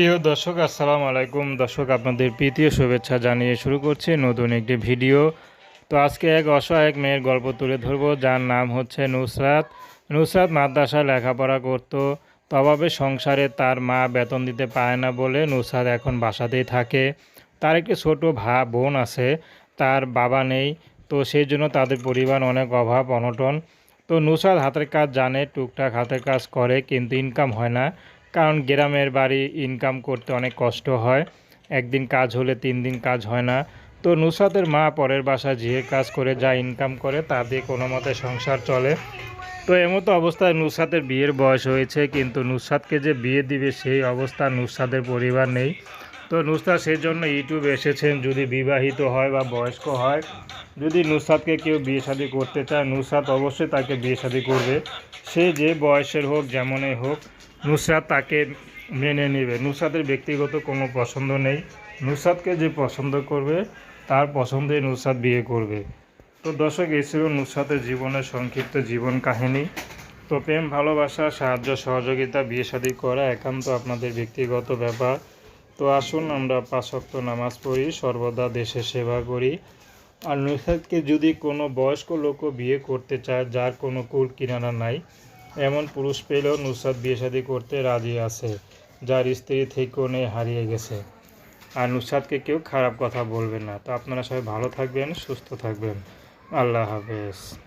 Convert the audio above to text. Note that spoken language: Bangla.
প্রিয় দর্শক, আসসালামু আলাইকুম। দর্শক, আপনাদের প্রীতীয় শুভেচ্ছা জানিয়ে শুরু করছি নতুন একটি ভিডিও। তো আজকে এক অসহায় এক মেয়ের গল্প তুলে ধরবো, যার নাম হচ্ছে নুসরাত। নুসরাত মাদ্রাসায় লেখাপড়া করত। তবে সংসারে তার মা বেতন দিতে পারে না বলে নুসরাত এখন বাসাতেই থাকে। তার একটি ছোট ভা বোন আছে, তার বাবা নেই। তো সেই জন্য তাদের পরিবার অনেক অভাব, অনটন। তো নুসরাত হাতের কাজ জানে, টুকটাক হাতের কাজ করে, কিন্তু ইনকাম হয় না। কারণ গ্রামের বাড়ি ইনকাম করতে অনেক কষ্ট হয়। একদিন কাজ হলে তিন দিন কাজ হয় না। তো নুসরাতের মা পরের বাসায় যেয়ে কাজ করে যা ইনকাম করে তা দিয়ে কোনো মতে সংসার চলে। তো এমতো অবস্থায় নুসরাতের বিয়ের বয়স হয়েছে, কিন্তু নুসরাতকে যে বিয়ে দিবে সেই অবস্থা নুসরাতের পরিবার নেই। তো নুসরাত সেই জন্য ইউটিউবে এসেছেন, যদি বিবাহিত হয় বা বয়স্ক হয়। যদি নুসরাতকে কেউ বিয়ে শাদী করতে চায়, নুসরাত অবশ্যই তাকে বিয়ে শাদি করবে। সে যে বয়সের হোক, যেমনই হোক নুসরাত তাকে মেনে নেবে। নুসরাতের ব্যক্তিগত কোনো পছন্দ নেই। নুসরাতকে যে পছন্দ করবে, তার পছন্দে নুসরাত বিয়ে করবে। তো দর্শক, এই ছিল নুসরাতের জীবনের সংক্ষিপ্ত জীবন কাহিনী। তো প্রেম, ভালোবাসা, সাহায্য, সহযোগিতা, বিয়ে শাদী করা একান্ত আপনাদের ব্যক্তিগত ব্যাপার। তো আসুন আমরা পাঁচক্ত নামাজ পড়ি, সর্বদা দেশের সেবা করি। আর নুসরাতকে যদি কোনো বয়স্ক লোকও বিয়ে করতে চায়, যার কোনো কুল কিনারা নাই এমন পুরুষ পেলেও নুসরাত বিয়ে করতে রাজি আছে, যার স্ত্রী থেকেও নেই, হারিয়ে গেছে। আর নুসরাতকে কেউ খারাপ কথা বলবে না। তো আপনারা সবাই ভালো থাকবেন, সুস্থ থাকবেন। আল্লাহ হাফেজ।